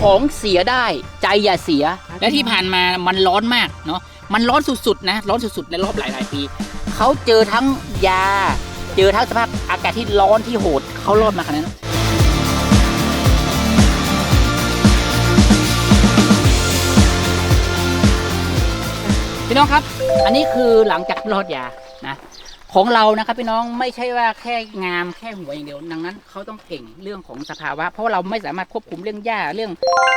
ของเสียได้ใจอย่าเสีย และที่ผ่านมามันร้อนมากเนาะมันร้อนสุดๆนะร้อนสุดๆในรอบหลายๆปีเขาเจอทั้งยา เจอทั้งสภาพอากาศที่ร้อนที่โหดเขารอดมาขนาดนั้นพี่น้องครับ อันนี้คือหลังจากรอดยานะ ของเรานะครับพี่น้องไม่ใช่ว่าแค่งามแค่หัวอย่างเดียว ดังนั้นเขาต้องเก่งเรื่องของสภาวะ เพราะเราไม่สามารถควบคุมเรื่องหญ้าเรื่อง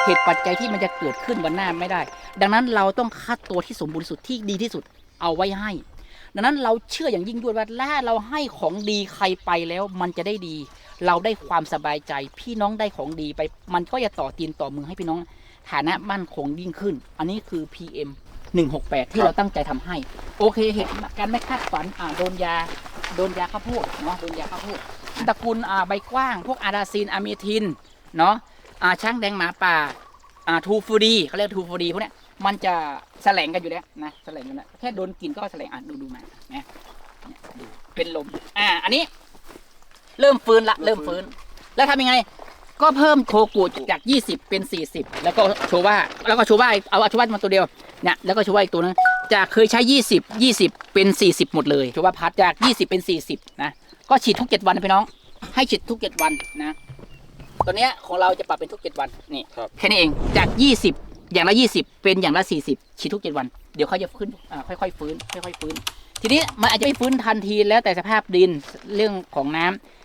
เหตุปัจจัยที่มันจะเกิดขึ้นวันหน้าไม่ได้ ดังนั้นเราต้องคัดตัวที่สมบูรณ์สุดที่ดีที่สุดเอาไว้ให้ ดังนั้นเราเชื่ออย่างยิ่งด้วยว่าถ้าเราให้ของดีใครไปแล้วมันจะได้ดี เราได้ความสบายใจพี่น้องได้ของดีไป มันก็จะต่อตีนต่อมือให้พี่น้อง ฐานะมั่นคงยิ่งขึ้น อันนี้คือ PM 168 ที่เราตั้งใจทำให้ โอเคเหตุการณ์ไม่คาดฝันอ่าโดนยาโดนยาข้าวโพดเนาะโดนยาข้าวโพดตระกูลอ่าใบกว้าง พวกอาราซีนอะเมทินเนาะอ่าช้างแดงหมาป่าอ่าทูฟูดีเขาเรียกทูฟูดีพวกเนี้ยมันจะแสลงกันอยู่แล้วนะแสลงกันแล้วแค่โดนกลินก็แสลงอะดูดูมานะเนี่ยดูเป็นลมอ่าอันนี้ เริ่มฟื้นละเริ่มฟื้น แล้วทำยังไง ก็เพิ่มโคกูจาก 20 เป็น 40 แล้วก็โชว่า แล้วก็โชว่าเอาเอาโชว่ามาตัวเดียว เนี่ยแล้วก็โชว่าอีกตัวนึงจากเคยใช้ 20 20 เป็น 40 หมดเลยโชว่าพัดจาก 20 เป็น 40 นะ ก็ฉีดทุก 7 วันนะพี่น้อง ให้ฉีดทุก 7 วันนะ ตัวเนี้ยของเราจะปรับเป็นทุก 7 วันนี่ครับแค่นี้เองจาก 20 อย่างละ 20 เป็นอย่างละ 40 ฉีดทุก 7 วัน เดี๋ยวเขาจะขึ้นอ่าค่อยๆฟื้นค่อยๆฟื้น ทีนี้มันอาจจะไม่ฟื้นทันทีแล้วแต่สภาพดินเรื่องของน้ำ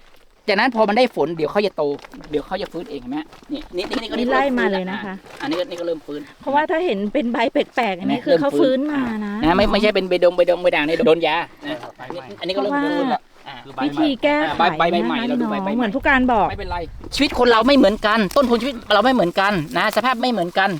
จากนั้นพอมันได้ฝนเดี๋ยวเขาจะโต เดี๋ยวเขาจะฟื้นเองเห็นไหมนี่นี่นี่นี่ก็นี่ริ่ไล่มาฟื้เลยแวนะคะอ่อันนี้ก็นี่ก็เริ่มฟื้น เพราะว่าถ้าเห็นเป็นใบแปลกๆอันนี้เห็นไหมคือเขาเริ่มฟื้ฟื้นนมานะนะไม่ไม่ใช่เป็นใบดงใบดงใบด่างนี่โดนยานะใบอันใหนี้ม่อันนี้ก็เริ่มเพราะว่าฟื้นแล้วอ่าคือใบวิใหม่ธีแก้ไขอ่าใบใบใบใหม่นะคะเราดูพี่น้องใบใบใหม่เหมือนผู้การบอกไม่เป็นไรชีวิตคนเราไม่เหมือนกัน ต้นทุนชีวิตเราไม่เหมือนกันนะ สภาพไม่เหมือนกัน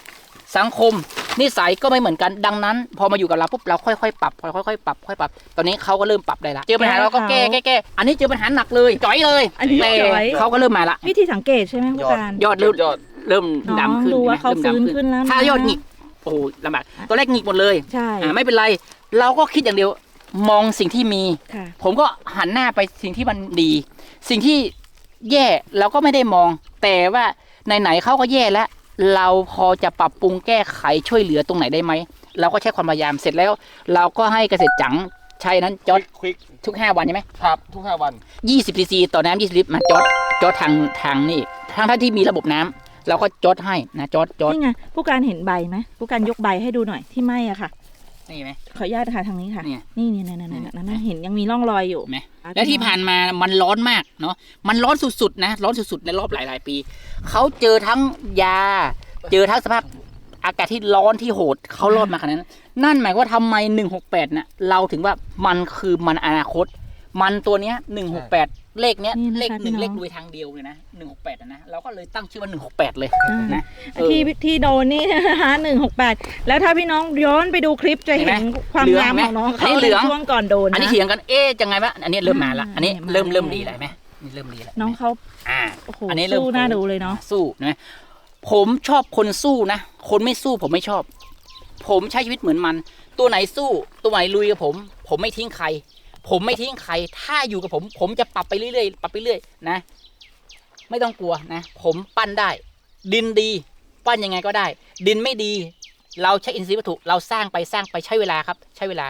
สังคม นิสัยก็ไม่เหมือนกันดังนั้น พอมาอยู่กับเราปุ๊บเราค่อยๆปรับค่อยๆปรับค่อยๆปรับ ตอนนี้เขาก็เริ่มปรับได้ละเจอปัญหาเราก็แก้แก้แก้อันนี้เจอปัญหาหนักเลยจ่อยเลยอันนี้แต่จ่อย เขาก็เริ่มมาละวิธีสังเกตใช่ไหมผู้การยอดเริ่มยอดเริ่มน้องดำขึ้นดูว่าห็นไหมเขาริ่มดำฟื้นขึ้นแล้วนะถ้ายอดหงิกโอ้โหลำบากตัวแรกหงิกหมดเลยใช่อ่าไม่เป็นไร เราก็คิดอย่างเดียวมองสิ่งที่มีค่ะผมก็หันหน้าไปสิ่งที่มันดี สิ่งที่แย่เราก็ไม่ได้มอง แต่ว่าไหนๆเขาก็แย่แล้ว เราพอจะปรับปรุงแก้ไขช่วยเหลือตรงไหนได้ไหมเราก็ใช้ความพยายามเสร็จแล้ว เราก็ให้เกษตรจังใช้นั้นจอดควิกทุก5วันใช่ไหมครับทุกห้าวัน 20ซีซีต่อน้ำ20ลิตรมาจอดจอดทางทางนี่ทางท่านที่มีระบบน้ำเราก็จอดให้นะจอดจอด นี่ไงผู้การเห็นใบไหมผู้การยกใบให้ดูหน่อยที่ไหมอะค่ะ นี่ไหม ขออนุญาตค่ะทางนี้ค่ะ เนี่ยนี่นี่นี่นี่นี่นั่นเห็นยังมีร่องรอยอยู่ เห็นไหม และที่ผ่านมามันร้อนมากเนาะ มันร้อนสุดๆนะ ร้อนสุดๆในรอบหลาย ๆ ปี เขาเจอทั้งยา เจอทั้งสภาพอากาศที่ร้อนที่โหด เขารอดมาขนาดนั้น นั่นหมายว่าทำไม 168น่ะ เราถึงว่ามันคือมันอนาคต มันตัวเนี้ย168เลขเนี้ยนี่นะคะเลขหนึ่งพี่น้องเลขโดยทางเดียวเลยนะ168อะนะเราก็เลยตั้งชื่อว่า168เลยอ่านนะเออที่ที่โดนนี่นะคะหนึ่งหกแปดแล้วถ้าพี่น้องย้อนไปดูคลิปจะเห็เห็นนไหมความเหลืองงามไหมของน้องอันเขานี้เหในลืองช่วงก่อนโดนอันนี้นะเถียงกันเอ๊ะจะไงวะอันนี้เริ่มมาละอันนี้อ่าเริ่มมาเริ่มแล้วดีแล้วเห็นไหมนี่เริ่มดีแล้วน้องเขาอ่าโอ้โหอันนี้เริ่มสู้น่าดูเลยเนาะสู้นะผมชอบคนสู้นะคนไม่สู้ผมไม่ชอบ ผมใช้ชีวิตเหมือนมัน ตัวไหนสู้ตัวไหนลุยกับผม ผมไม่ทิ้งใคร ผมไม่ทิ้งใคร ถ้าอยู่กับผม ผมจะปรับไปเรื่อยๆ ปรับไปเรื่อยนะ ไม่ต้องกลัวนะ ผมปั้นได้ ดินดี ปั้นยังไงก็ได้ ดินไม่ดี เราใช้อินทรีย์วัตถุ เราสร้างไปสร้างไปใช้เวลาครับ ใช้เวลา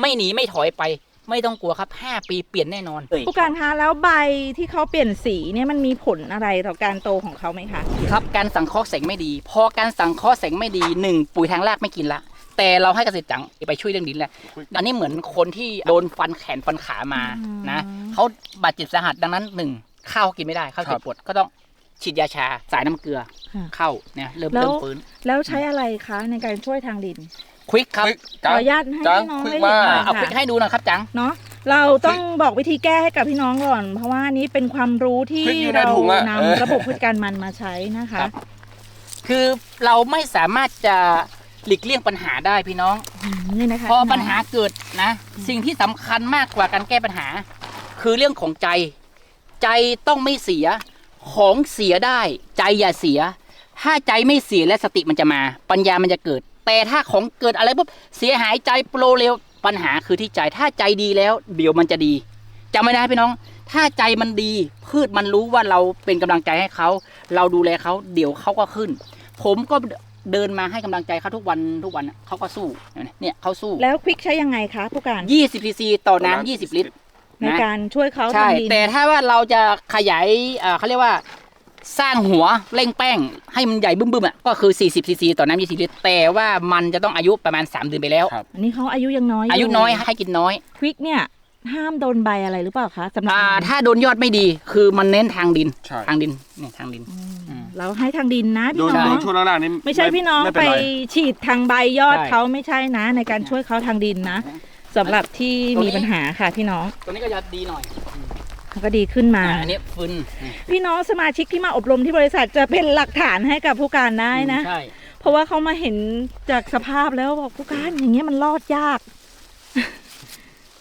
ไม่หนีไม่ถอยไป ไม่ต้องกลัวครับห้าปีเปลี่ยนแน่นอนผู้การคะแล้วใบที่เขาเปลี่ยนสีเนี่ยมันมีผลอะไรต่อการโตของเขาไหมคะ ครับ การสังเคราะห์แสงไม่ดี พอการสังเคราะห์แสงไม่ดีหนึ่งปุ๋ยทางรากไม่กินละ แต่เราให้เกษตรจังไปช่วยเรื่องดินแหละอันนี้เหมือนคนที่โดนฟันแขนฟันขามาอืมนะเขาบาดเจ็บสาหัสดังนั้นหนึ่งข้าวกินไม่ได้ข้าวเจ็ครับบปวดก็ต้องฉีดยาชาสายน้ำเกลือค่ะเข้าเนี่ยเริ่มแล้วเริ่มฟื้น แล้วใช้อะไรคะในการช่วยทางดินควิกครับควิกขออนุญาตให้จังพี่น้องควิกได้เห็นมากหน่อยเอาควิกค่ะให้ดูหนะครับจังเนาะเราต้องบอกวิธีแก้ให้กับพี่น้องก่อน เพราะว่านี้เป็นความรู้ที่ควิกอยู่ในเราถุงอะนำเออระบบพฤติการมันมาใช้นะคะครับคือเราไม่สามารถจะ หลีกเลี่ยงปัญหาได้พี่น้องอืมนี่นะคะพอพี่น้งปัญหาเกิดนะ สิ่งที่สำคัญมากกว่าการแก้ปัญหา คือเรื่องของใจ ใจต้องไม่เสียของเสียได้ ใจอย่าเสีย ถ้าใจไม่เสียและสติมันจะมา ปัญญามันจะเกิด แต่ถ้าของเกิดอะไรปุ๊บเสียหายใจโปรเร็วปัญหาคือที่ใจถ้าใจดีแล้ว เดี๋ยวมันจะดีจำไว้นะพี่น้อง ถ้าใจมันดี พืชมันรู้ว่าเราเป็นกำลังใจให้เขา เราดูแลเขาเดี๋ยวเขาก็ขึ้นพผมก็ เดินมาให้กำลังใจเขาทุกวันทุกวันน่ะเขาก็สู้เนี่ยเขาสู้ แล้วควิกใช้ยังไงคะผู้การ 20ซีซีต่อต่อน้ำน้ำ20 ลิตร ในนะการช่วยเขาใช่ทำดินแต่ถ้าว่าเราจะขยายเอ่อเขาเรียกว่าสร้างหัวเร่งแป้งให้มันใหญ่บึ้มๆอะก็คือ 40ซีซีต่อน้ำ20ลิตรแต่ว่ามันจะต้องอายุประมาณ 3 เดือนไปแล้วครับอันนี้เขาอายุยังน้อย อายุน้อยให้กินน้อยควิกเนี่ย ห้ามโดนใบอะไรหรือเปล่าคะสำหรับอ่ามันถ้าโดนยอดไม่ดี คือมันเน้นทางดิน ใช่ ทางดินเนี่ยทางดินอืมอืมเราให้ทางดินนะโดพี่นน้โดองนช่วงล่างๆนี่ไม่ใช่พี่น้องม่ไปเนรฉีดทางใบยอดใช่ เขาไม่ใช่นะ ในการช่วยเขาทางดินนะสำหรับที่ตรงนี้มีปัญหาค่ะพี่น้องตัวนี้ก็จะดีหน่อยเขาก็ดีขึ้นมา อ่าอันนี้ฟืนพี่น้องสมาชิกที่มาอบรมที่บริษัทจะเป็นหลักฐานให้กับผู้การได้นะ ใช่เพราะว่าเขามาเห็นจากสภาพแล้วบอกผู้การอย่างเงี้ยมันรอดยาก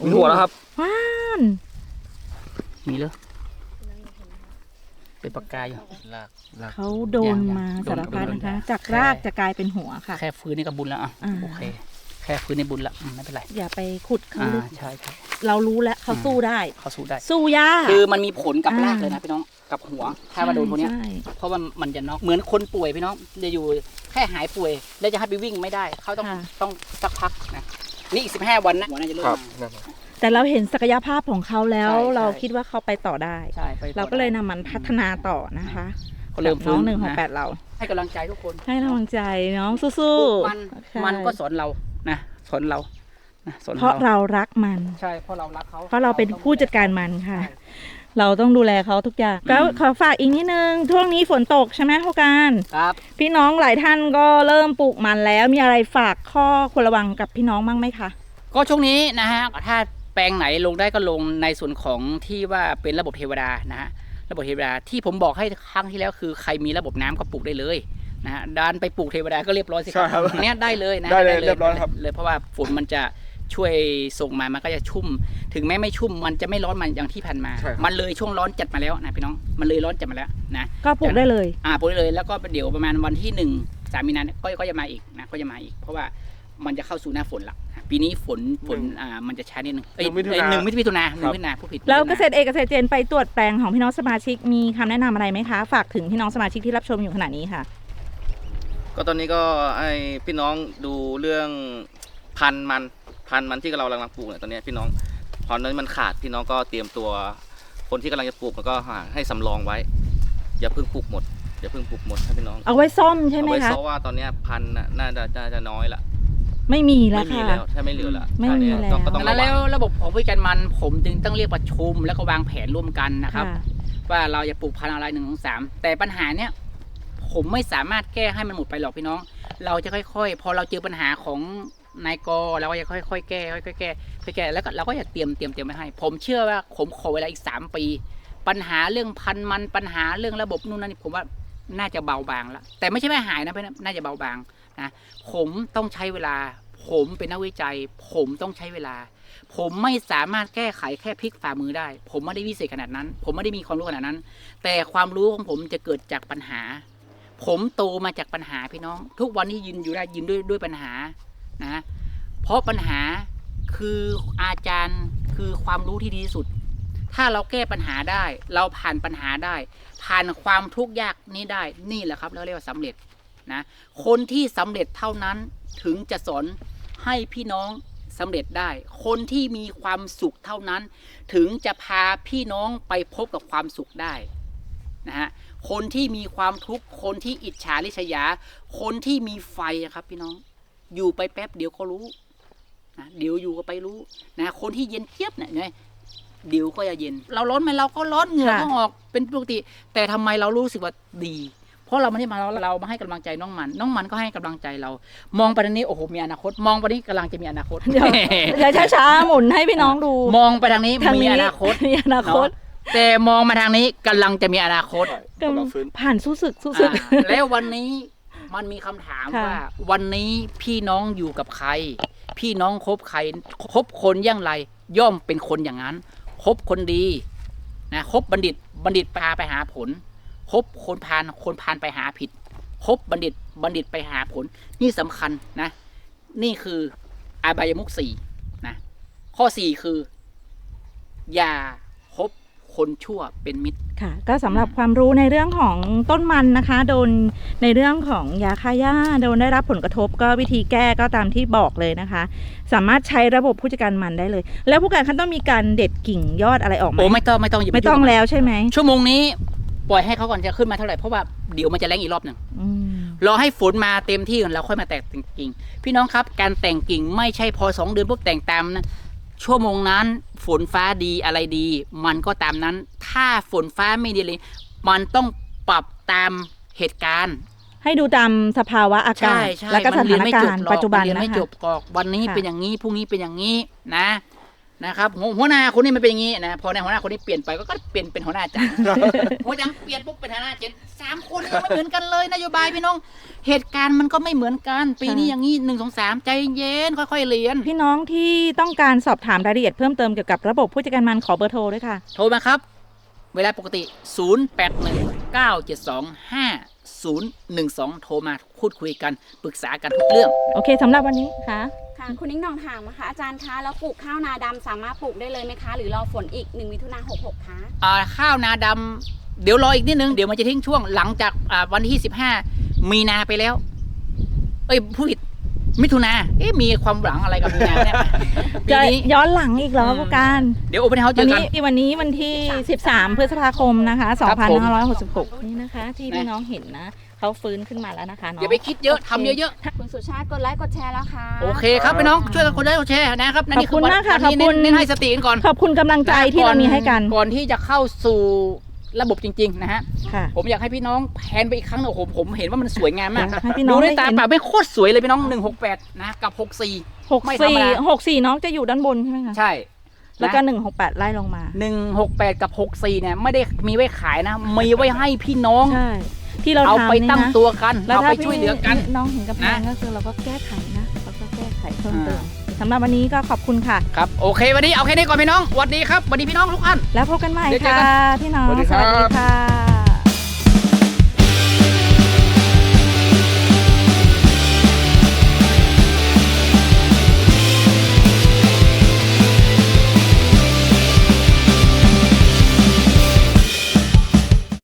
มีหัวแล้วครับว้านมีเลยเป็นปากกาอยู่ลากลากเขาโดนมาอย่างสารพัดโดนนะคะโดนจากรากจะกลายเป็นหัวค่ะ แค่ฟื้นนี่ก็บุญแล้วอะอ่าโอเค แค่ฟื้นในบุญละอืมไม่เป็นไรอย่าไปขุดเขาอ่าลึกใช่ใช่เรารู้แล้วเขาสู้ได้เขาสู้ได้ สู้ยากคือมันมีผลกับอ่ารรากเลยนะพี่น้องกับหัวถ้ามาโดนพวกเนี้ยใช่เพราะว่ามันจะน็อกเหมือนคนป่วยพี่น้องจะอยู่แค่หายป่วย แล้วจะให้ไปวิ่งไม่ได้ เขาต้องค่ะต้องสักพักนะ นี่อีกสิบห้าวันนะหัวน่าจะเริ่มครับมาแต่เราเห็นศักยภาพของเขาแล้ว ใช่ใช่เราคิดว่าเขาไปต่อได้ ใช่ไปต่อเราก็เลยได้นำมันพัฒนาต่อนะคะเขาเริ่มน้ฟื้องนหนึ่งของนะแปดเรา ให้กำลังใจทุกคนให้กำลังใจน้องสู้มันๆใช่มันก็สอนเรานะสอนเรานะสอนเพราะเราเรารักมัน ใช่เพราะเรารักเขาเพราะเราเป็นต้องผู้จัดการมันค่ะ ใช่ เราต้องดูแลเขาทุกอย่างอืมก็ขอฝากอีกนิดนึงช่วงนี้ฝนตกใช่ไหมผู้การครับพี่น้องหลายท่านก็เริ่มปลูกมันแล้วมีอะไรฝากข้อควรระวังกับพี่น้องบ้างไหมคะก็ช่วงนี้นะฮะถ้าแปลงไหนลงได้ก็ลงในส่วนของที่ว่าเป็นระบบเทวดานะฮะระบบเทวดาที่ผมบอกให้ครั้งที่แล้วคือใครมีระบบน้ำก็ปลูกได้เลยนะฮะดันไปปลูกเทวดาก็เรียบร้อยสิใช่ครับเนี้ยได้เลยนะได้เลยเรียบร้อยครับเลยเพราะว่าฝนมันจะ ช่วยส่งมามันก็จะชุ่ม ถึงแม้ไม่ชุ่มมันจะไม่ร้อนมันอย่างที่ผ่านมา ใช่ครับ มันเลยช่วงร้อนจัดมาแล้วนะพี่น้องมันเลยร้อนจัดมาแล้วนะก็ปลูกได้เลย อ่าปลูกได้เลยแล้วก็เดี๋ยวประมาณวันที่หนึ่งสามมีนาเนี่ยก็ก็จะมาอีกนะก็จะมาอีก เพราะว่ามันจะเข้าสู่หน้าฝนละปีนี้ฝนฝนอ่ามันจะช้านิดนึงเอ้ยหนึ่งมิถุนาเอ้ยหนึ่งมิถุนาหนึ่ครังบมิถุนาผู้ผิดแล้วมิถุเกนาษตรเอกเกษตรเจนไปตรวจแปลงของพี่น้องสมาชิกมีคำแนะนำอะไรไหมคะ ฝากถึงพี่น้องสมาชิกที่รับชมอยู่ขณะนี้ค่ะ ก็ตอนนี้ก็ให้พี่น้องดูเรื่องพันธุ์มัน พันธุ์มันที่เรากำลังปลูกเนี่ยตอนนี้พี่น้องพอนั้นมันขาดพี่น้องก็เตรียมตัว คนที่กำลังจะปลูกแล้วก็หาให้สำรองไว้ อย่าเพิ่งปลูกหมดอย่าเพิ่งปลูกหมดให้พี่น้องเอาไว้ซ่อมใช่ไหมเอาไว้คะเพราะว่าตอนเนี้ยพันธุ์น่ะน่าจะน่าจะน้อยละไม่มีแล้วไม่มีค่ะ แล้วแทบไม่เหลือละไม่มีตอนเนี้ยแล้ว ต้องก็ต้องดังระนั้นวัแล้วงระบบของผู้จัดการมันผมจึงต้องเรียกประชุม แล้วก็วางแผนร่วมกันนะครับค่ะว่าเราจะปลูกพันธุ์อะไรหนึ่งสองสามแต่ปัญหาเนี้ยผมไม่สามารถแก้ให้มันหมดไปหรอกพี่น้อง เราจะค่อยๆ พอเราเจอปัญหาของ นายกเราก็จะค่อยๆแก้ค่อยๆแก้ค่อยๆแก้แล้วก็เราก็จะเตรียมเตรียมเตรียมไว้ให้ ผมเชื่อว่าผมขอเวลาอีกสามปี ปัญหาเรื่องพันธุ์มันปัญหาเรื่องระบบนู่นนั่นนี่ผมว่าน่าจะเบาบางแล้วแต่ไม่ใช่ไม่หายนะเพื่อนน่าจะเบาบางนะผมต้องใช้เวลา ผมเป็นนักวิจัย ผมต้องใช้เวลา ผมไม่สามารถแก้ไขแค่พลิกฝ่ามือได้ ผมไม่ได้วิเศษขนาดนั้น ผมไม่ได้มีความรู้ขนาดนั้น แต่ความรู้ของผมจะเกิดจากปัญหา ผมโตมาจากปัญหาพี่น้อง ทุกวันนี้ยืนอยู่ได้ยืนด้วยด้วยปัญหา นะเพราะปัญหาคืออาจารย์คือความรู้ที่ดีที่สุด ถ้าเราแก้ปัญหาได้ เราผ่านปัญหาได้ ผ่านความทุกข์ยากนี้ได้นี่แหละครับเราเรียกว่าสำเร็จนะคนที่สำเร็จเท่านั้นถึงจะสอนให้พี่น้องสำเร็จได้ คนที่มีความสุขเท่านั้น ถึงจะพาพี่น้องไปพบกับความสุขได้นะฮะคนที่มีความทุกข์คนที่อิจฉาริษยา คนที่มีไฟครับพี่น้อง อยู่ไปแป๊บเดี๋ยวก็รู้นะเดี๋ยวอยู่ก็ไปรู้นะคนที่เย็นเทียบเนี่ยเห็นไหมเดี๋ยวก็จะเย็น เราร้อนไหมเราก็ร้อนเหงื่อค่ะก็ออกเป็นปกติ แต่ทำไมเรารู้สึกว่าดี เพราะเราไม่ได้มาเราเรามาให้กำลังใจน้องมัน น้องมันก็ให้กำลังใจเรา มองไปทางนี้โอ้โหมีอนาคต มองไปนี้กำลังจะมีอนาคตเดี๋ยวเดี๋ยวช้าๆหมุนให้พี่น้องดู มองไปทางนี้ทางมีนี้อนาคตมีอนาคตเนอะแต่มองมาทางนี้กำลังจะมีอนาคตกำลังฟื้นผ่านสู้ศึกสู้ศึกอ่าแล้ววันนี้ มันมีคำถามค่ะ ว่า วันนี้พี่น้องอยู่กับใคร พี่น้องคบใครคบคนอย่างไร ย่อมเป็นคนอย่างนั้นคบคนดีนะคบบัณฑิตบัณฑิตพาไปหาผลคบคนพาลคนพาลไปหาผิดคบบัณฑิตบัณฑิตไปหาผล นี่สำคัญนะ นี่คืออาบายมุกสี่นะข้อสี่คือ อย่า คบคคนชั่วเป็นมิตรค่ะ ก็สำหรับความรู้ในเรื่องของต้นมันนะคะ โดนในเรื่องของยาฆ่าหญ้าโดนได้รับผลกระทบก็วิธีแก้ก็ตามที่บอกเลยนะคะ สามารถใช้ระบบผู้จัดการมันได้เลย แล้วผู้การขั้นต้องมีการเด็ดกิ่งยอดอะไรออกไหมโอ้ไม่ต้องไม่ต้องอย่าปไม่ต้องยุ่แล้วใช่ไหมชั่วโมงนี้ปล่อยให้เขาก่อนจะขึ้นมาเท่าไหร่เพราะว่าเดี๋ยวมันจะแรงอีกรอบหนึ่งอืมรอให้ฝนมาเต็มที่ก่อนแล้วค่อยมาแต่งกิ่ง พี่น้องครับ การแต่งกิ่งไม่ใช่พอสองเดือนปุ๊บแต่งตามนะ ชั่วโมงนั้นฝนฟ้าดีอะไรดี มันก็ตามนั้น ถ้าฝนฟ้าไม่ดีเลย มันต้องปรับตามเหตุการณ์ให้ดูตามสภาวะอากาใช่ศใช่และก็สมันเรียถานนไม่กาจรบณ์หรอกปัจจุบันมัเรียนนะไม่จคะบกอกวันนี้ค่ะเป็นอย่างนี้พรุ่งนี้เป็นอย่างนี้นะ นะครับหัวหัวหน้าคนนี้มันเป็นอย่างนี้นะพอในหัวหน้าคนนี้เปลี่ยนไปก็ก็เปลี่ยนเป็นหัวหน้าจังหัวจังเปลี่ยนปุ๊บเป็นหัวหน้าเจนสามคนยังไม่เหมือนกันเลยนโยบายพี่น้อง เหตุการณ์มันก็ไม่เหมือนกัน ปีนี้อย่างนี้หนึ่งสองสามใจเย็นค่อยๆเรียน พี่น้องที่ต้องการสอบถามรายละเอียดเพิ่มเติมเกี่ยวกับระบบผู้จัดการมันขอเบอร์โทรด้วยค่ะ โทรมาครับ เวลาปกติ 0 8 1 9 7 2 5 0 1 2 โทรมาพูดคุยกันปรึกษากันทุกเรื่อง โอเคสำหรับวันนี้ค่ะ ค่ะคุณนิ้งหนองถามนะคะอาจารย์คะแล้วปลูกข้าวนาดำสามารถปลูกได้เลยไหมคะ หรือรอฝนอีก1มิถุนา66คะอ่าข้าวนาดำเดี๋ยวรออีกนิดนึง เดี๋ยวมันจะทิ้งช่วงหลังจากอ่าวันที่15มีนาไปแล้ว เอ้ยผู้ผิดมิถุนาเอ๊ะมีความหลังอะไรกับมีนาเนี่ยปีจะนี้ ย้อนหลังอีกเหรออืม ผู้การ เดี๋ยวโอเปนเฮาส์เจวันอกันี้นวันนี้วันที่ 13 พฤษภาคมนะคะ ครับผม 2566 นี่นะคะ ที่พี่น้องเห็นนะ เขาฟื้นขึ้นมาแล้วนะคะอเนาะย่าไปคิดเยอะทำเยอะคุณสุชาติกดไลค์กดแชร์แล้วค่ะ ๆ โอเคครับพี่น้องช่วยกันคนได้กดแชร์นะครับนั่นนี่ขอบคุณวันมากค่ะวันนี้ขอบคุณ เน้นเน้นให้สติกันก่อนขอบคุณกำลังใจที่เรามีให้กันก่อนที่จะเข้าสู่ระบบจริง ๆ นะฮะ ค่ะ ผมอยากให้พี่น้องแพนไปอีกครั้งหนึ่งโอ้โหผมเห็นว่ามันสวยงามมากให้พี่น้องดูด้วยได้ตาเห็น เปล่าไม่โคตรสวยเลยพี่น้อง 168 นะ กับ 64ไม่ธรรมดา64 64น้องจะอยู่ด้านบนใช่ไหมคะใช่แล้วก็นะ168ไล่ลงมา 168 กับ 64 เนี่ย ไม่ได้มีไว้ขายนะ มีไว้ให้พี่น้อง ใช่ ที่เราเอาทำไปนี่ตั้งนะตัวกันแล้วเอาถ้าไปพี่ช่วยเหลือกัน น้องเห็นกำแพงนะก็คือเราก็แก้ไขนะเราก็แก้ไขเพิ่มเติมอ่าสำหรับวันนี้ก็ขอบคุณค่ะ ครับโอเควันนี้เอาแค่นี้ก่อนพี่น้องสวัสดีครับสวัสดีพี่น้องทุกท่าน แล้วพบกันใหม่เดี๋ยวเจอค่ะกัน พี่น้องสวัสดีครับ ค่ะ